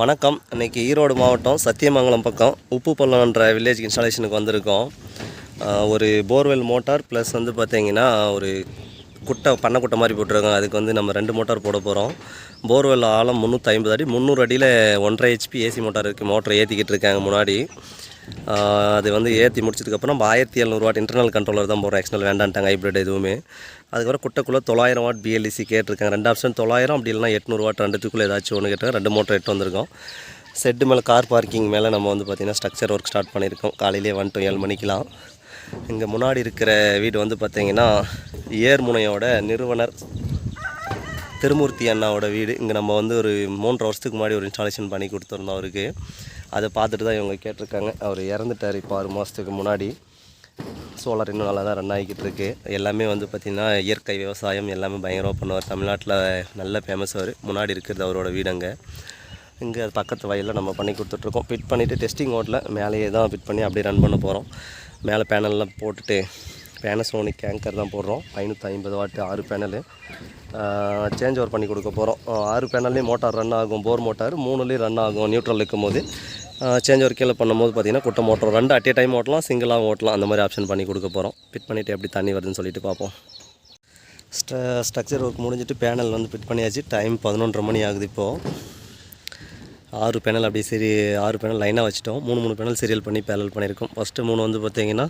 வணக்கம். இன்றைக்கி ஈரோடு மாவட்டம் சத்தியமங்கலம் பக்கம் உப்புப்பள்ளம்ன்ற வில்லேஜ் இன்ஸ்டாலேஷனுக்கு வந்திருக்கோம். ஒரு போர்வெல் மோட்டார் ப்ளஸ் வந்து பார்த்திங்கன்னா ஒரு குட்டை பண்ணை குட்டை மாதிரி போட்டிருக்கோம் அதுக்கு வந்து நம்ம ரெண்டு மோட்டார் போட போகிறோம் போர்வெல் ஆழம் முந்நூற்றி ஐம்பது அடி முந்நூறு அடியில் ஒன்றரை ஹெச்பி ஏசி மோட்டார் இருக்குது மோட்டரை ஏற்றிக்கிட்டு இருக்காங்க முன்னாடி. அது வந்து ஏற்றி முடிச்சதுக்கப்புறம் நம்ம ஆயிரத்தி எழுநூறு வாட் இன்டர்னல் கண்ட்ரோலர் தான் போடுறோம். எக்ஸ்டர்னல் வேண்டான்ட்டாங்க ஹைப்ரிட் எதுவுமே. அதுக்கப்புறம் குட்டைக்குள்ளே தொள்ளாயிரம் வாட் பிஎல்இசி கேட்டிருக்காங்க. ரெண்டு ஆப்ஷன் தொள்ளாயிரம் அப்படி இல்லைனா எட்நூறு வாட் ரெண்டுத்துக்குள்ளே ஏதாச்சும் ஒன்று கேட்டாங்க ரெண்டு மோட்டர் எட்டு வந்திருக்கோம். செட்டு மேலே கார் பார்க்கிங் மேலே நம்ம வந்து பார்த்திங்கன்னா ஸ்ட்ரக்சர் ஒர்க் ஸ்டார்ட் பண்ணியிருக்கோம். காலையிலே வந்துட்டோம் ஏழு மணிக்கெலாம் இங்கே முன்னாடி இருக்கிற வீடு வந்து பார்த்திங்கன்னா ஏர்முனையோட நிறுவனர் திருமூர்த்தி அண்ணாவோட வீடு. இங்கே நம்ம வந்து ஒரு மூன்றரை வருஷத்துக்கு முன்னாடி ஒரு இன்ஸ்டாலேஷன் பண்ணி கொடுத்துருந்தோம் அவருக்கு. அதை பார்த்துட்டு தான் இவங்க கேட்டிருக்காங்க. அவர் இறந்துட்டார் இப்போ ஆறு மாதத்துக்கு முன்னாடி. சோலார் இன்னும் நல்லா தான் ரன் ஆகிக்கிட்டு இருக்கு. எல்லாமே வந்து பார்த்திங்கன்னா இயற்கை விவசாயம் எல்லாமே பயங்கரமாக பண்ணுவார். தமிழ்நாட்டில் நல்ல ஃபேமஸ் அவர். முன்னாடி இருக்கிறது அவரோட வீடு அங்கே. இங்கே பக்கத்து வயலில் நம்ம பண்ணி கொடுத்துட்ருக்கோம் ஃபிட் பண்ணிவிட்டு டெஸ்டிங் ஓட்டில் மேலேயே தான் ஃபிட் பண்ணி அப்படியே ரன் பண்ண போகிறோம் மேலே பேனல்லாம் போட்டுட்டு பேனசோனிக் கேங்கர் தான் போடுறோம். ஐநூற்றி ஐம்பது வாட்டு ஆறு பேனலு. சேஞ்ச் ஓவர் பண்ணி கொடுக்க போகிறோம் ஆறு பேனல்லையும் மோட்டார் ரன் ஆகும். போர் மோட்டார் மூணுலேயும் ரன் ஆகும் நியூட்ரல் இருக்கும் போது சேஞ்ச் ஓவர் கீழே பண்ணும்போது பார்த்திங்கன்னா குட்டை மோட்டர் ரெண்டு அட் ஏ டைம் ஓட்டலாம் சிங்கிளாக ஓட்டலாம். அந்த மாதிரி ஆப்ஷன் பண்ணி கொடுக்க போகிறோம் ஃபிட் பண்ணிவிட்டு எப்படி தண்ணி வருதுன்னு சொல்லிட்டு பார்ப்போம். ஸ்ட ஸ்ட்ரக்சர் ஒர்க் முடிஞ்சிட்டு பேனல் வந்து ஃபிட் பண்ணியாச்சு. டைம் பதினொன்றரை மணி ஆகுது இப்போது ஆறு பேனல் அப்படி சரி ஆறு பேனல் லைனாக வச்சுட்டோம். மூணு மூணு பேனல் சீரியல் பண்ணி பேனல் பண்ணியிருக்கோம். ஃபஸ்ட்டு மூணு வந்து பார்த்திங்கன்னா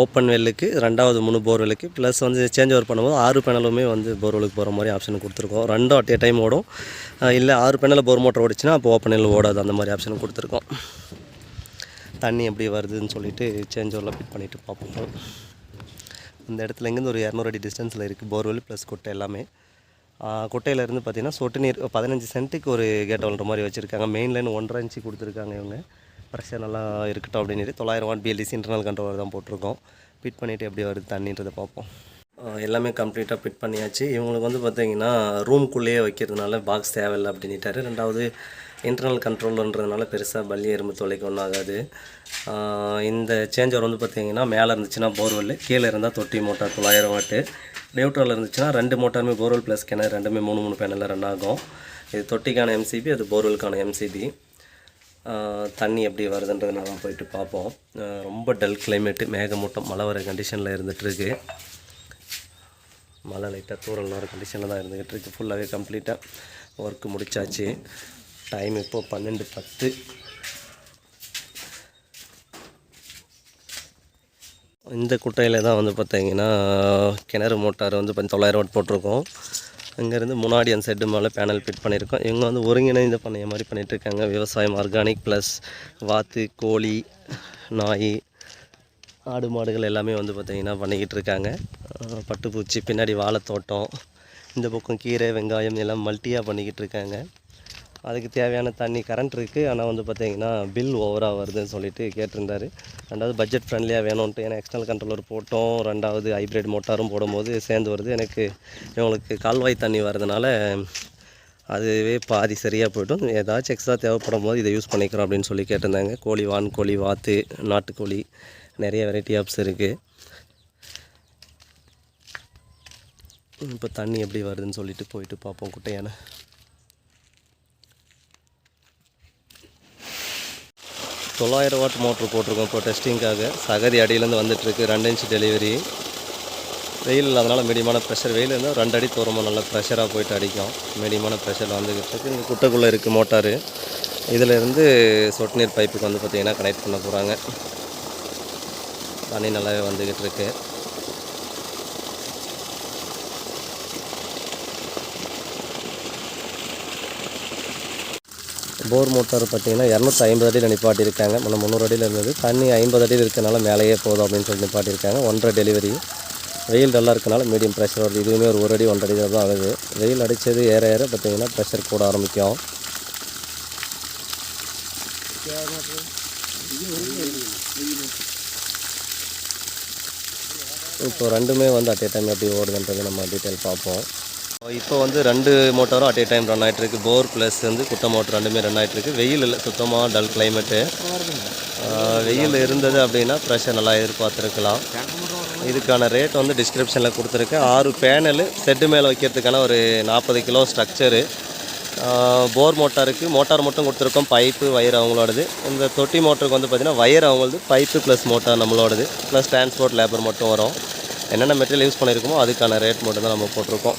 ஓப்பன் வெல்லுக்கு ரெண்டாவது மூணு போர்வெல்லுக்கு ப்ளஸ் வந்து சேஞ்ச் ஓவர் பண்ணும்போது ஆறு பேனலுமே வந்து போர்வெலுக்கு போகிற மாதிரி ஆப்ஷன் கொடுத்துருக்கோம். ரெண்டும் அட் ஏ டைம் ஓடும் இல்லை ஆறு பேனலில் போர் மோட்டர் ஓடிச்சுன்னா அப்போ ஓப்பன் வெல் ஓடாது. அந்த மாதிரி ஆப்ஷன் கொடுத்துருக்கோம். தண்ணி எப்படி வருதுன்னு சொல்லிட்டு சேஞ்ச் ஓவரில் ஃபிட் பண்ணிவிட்டு பார்ப்போம். இந்த இடத்துல இங்கேருந்து ஒரு இரநூறு அடி டிஸ்டன்ஸில் இருக்குது போர்வெல் ப்ளஸ் குட்டை எல்லாமே. குட்டையிலேருந்து பார்த்தீங்கன்னா சொட்டு நீர் பதினஞ்சு சென்ட்டுக்கு ஒரு கேட் வளர்ற மாதிரி வச்சுருக்காங்க. மெயின் லைன் ஒன்றரை இன்ச்சு கொடுத்துருக்காங்க இவங்க. ப்ரெஷர் நல்லா இருக்கட்டும் அப்படின்னு தொள்ளாயிரம் வாட் பிஎல்டிசி இன்டர்னல் கண்ட்ரோலர் தான் போட்டிருக்கோம். ஃபிட் பண்ணிவிட்டு எப்படி வருது தண்ணின்றதை பார்ப்போம். எல்லாமே கம்ப்ளீட்டாக ஃபிட் பண்ணியாச்சு. இவங்களுக்கு வந்து பார்த்தீங்கன்னா ரூம்குள்ளேயே வைக்கிறதுனால பாக்ஸ் தேவையில்லை அப்படின்ட்டாரு ரெண்டாவது இன்டர்னல் கண்ட்ரோல்ன்றதுனால பெருசாக பல்லி எறும்பு தொலைக்கு ஒன்றும் ஆகாது. இந்த சேஞ்சர் வந்து பார்த்தீங்கன்னா மேலே இருந்துச்சுன்னா போர்வெல் கீழே இருந்தால் தொட்டி மோட்டார் தொள்ளாயிரம் வாட்டு. நியூட்ரல் இருந்துச்சுன்னா ரெண்டு மோட்டாருமே போர்வெல் ப்ளஸ் கிணறு ரெண்டுமே மூணு மூணு பேனலில் ரன் ஆகும். இது தொட்டிக்கான எம்சிபி அது போர்வெல்க்கான எம்சிபி தண்ணி எப்படி வருதுன்றதை நான் போயிட்டு பார்ப்போம். ரொம்ப டல் கிளைமேட்டு மேகமூட்டம் மழை வர கண்டிஷனில் இருந்துகிட்ருக்கு மழை லைட்டாக தூரல் வர கண்டிஷனில் தான் இருந்துகிட்டு இருக்குது ஃபுல்லாகவே கம்ப்ளீட்டாக ஒர்க்கு முடிச்சாச்சு. டைம் இப்போ பன்னெண்டு பத்து. இந்த குட்டையில் தான் வந்து பார்த்தீங்கன்னா கிணறு மோட்டார் வந்து இப்போ தொள்ளாயிரம் வாட் போட்டிருக்கோம். இங்கேருந்து முன்னாடி அந்த செட்டு மேலே பேனல் ஃபிட் பண்ணியிருக்கோம். இவங்க வந்து ஒருங்கிணைந்த பண்ணைய மாதிரி பண்ணிகிட்ருக்காங்க இருக்காங்க விவசாயம் ஆர்கானிக் ப்ளஸ் வாத்து கோழி நாய் ஆடு மாடுகள் எல்லாமே வந்து பார்த்திங்கன்னா பண்ணிக்கிட்டு இருக்காங்க பட்டுப்பூச்சி பின்னாடி வாழைத்தோட்டம் இந்த பக்கம் கீரை வெங்காயம் எல்லாம் மல்ட்டியாக பண்ணிக்கிட்டு இருக்காங்க அதுக்கு தேவையான தண்ணி கரண்ட் இருக்குது ஆனால் வந்து பார்த்தீங்கன்னா பில் ஓவராக வருதுன்னு சொல்லிட்டு கேட்டிருந்தார். ரெண்டாவது பட்ஜெட் ஃப்ரெண்ட்லியாக வேணும்ன்ட்டு ஏன்னா எக்ஸ்டர்னல் கண்ட்ரோலர் போட்டோம். ரெண்டாவது ஹைப்ரிட் மோட்டாரும் போடும்போது சேர்ந்து வருது. எனக்கு இவங்களுக்கு கால்வாய் தண்ணி வரதுனால அதுவே பாதி சரியாக போய்ட்டும் ஏதாச்சும் எக்ஸ்ட்ரா தேவைப்படும் போது இதை யூஸ் பண்ணிக்கிறோம் அப்படின்னு சொல்லி கேட்டிருந்தாங்க. கோழி வான் கோழி வாத்து நாட்டுக்கோழி நிறைய வெரைட்டி ஆப்ஸ் இருக்குது இப்போ தண்ணி எப்படி வருதுன்னு சொல்லிட்டு போயிட்டு பார்ப்போம் குட்டையான. தொள்ளாயிரம் வாட் மோட்ரு போட்டிருக்கோம் இப்போ டெஸ்டிங்காக. சகதி அடியிலேருந்து வந்துட்டுருக்கு ரெண்டு இன்ச்சு டெலிவரி. வெயில் இல்லாதனால மீடியமான ப்ரெஷர் வெயில் இருந்தால் ரெண்டு அடி தூரமாக நல்லா ப்ரெஷராக போயிட்டு அடிக்கும். மீடியமான ப்ரெஷரில் வந்துக்கிட்டு இருக்கு. இங்கே குட்டைக்குள்ளே இருக்குது மோட்டாரு. இதிலேருந்து சொட்டு நீர் பைப்புக்கு வந்து பார்த்திங்கன்னா கனெக்ட் பண்ண போகிறாங்க தண்ணி நல்லாவே வந்துக்கிட்டு இருக்குது போர் மோட்டார் பார்த்தீங்கன்னா இரநூத்தி ஐம்பது அடியில் நிப்பாட்டியிருக்காங்க. நம்ம முந்நூறு அடியில் இருந்தது. தண்ணி ஐம்பது அடியில் இருக்கனால மேலேயே போதும் அப்படின்னு சொல்லி நிப்பாட்டியிருக்காங்க. ஒன்றரை டெலிவரி வெயில் நல்லா இருக்கனால மீடியம் ப்ரெஷர் வருது. இதுவுமே ஒரு ஒரு அடி ஒன்றரை அடி தான் ஆகுது. வெயில் அடித்தது ஏற ஏற பார்த்தீங்கன்னா ப்ரெஷர் கூட ஆரம்பிக்கும். இப்போ ரெண்டுமே வந்து அட் ஏ டைம் எப்படி ஓடுதுன்றது நம்ம டீட்டெயில் பார்ப்போம். இப்போ வந்து ரெண்டு மோட்டாரும் அட் ஏ டைம் ரன் ஆகிட்டு இருக்கு போர் ப்ளஸ் வந்து குட்டை மோட்டர் ரெண்டுமே ரன் ஆகிட்டு இருக்கு வெயில் இல்லை சுத்தமாக டல் கிளைமேட்டு வெயில் இருந்தது அப்படின்னா ப்ரெஷர் நல்லா எதிர்பார்த்துருக்கலாம். இதுக்கான ரேட் வந்து டிஸ்கிரிப்ஷனில் கொடுத்துருக்கேன் ஆறு பேனலு செட்டு மேலே வைக்கிறதுக்கான ஒரு நாற்பது கிலோ ஸ்ட்ரக்சரு போர் மோட்டாருக்கு மோட்டார் மட்டும் கொடுத்துருக்கோம். பைப்பு வயர் அவங்களோடது. இந்த தொட்டி மோட்டருக்கு வந்து பார்த்திங்கன்னா வயர் அவங்களது பைப்பு ப்ளஸ் மோட்டார் நம்மளோடது. ப்ளஸ் டிரான்ஸ்போர்ட் லேபர் மட்டும் வரும். என்னென்ன மெட்டீரியல் யூஸ் பண்ணியிருக்கோமோ அதுக்கான ரேட் மட்டும் தான் நம்ம போட்டிருக்கோம்.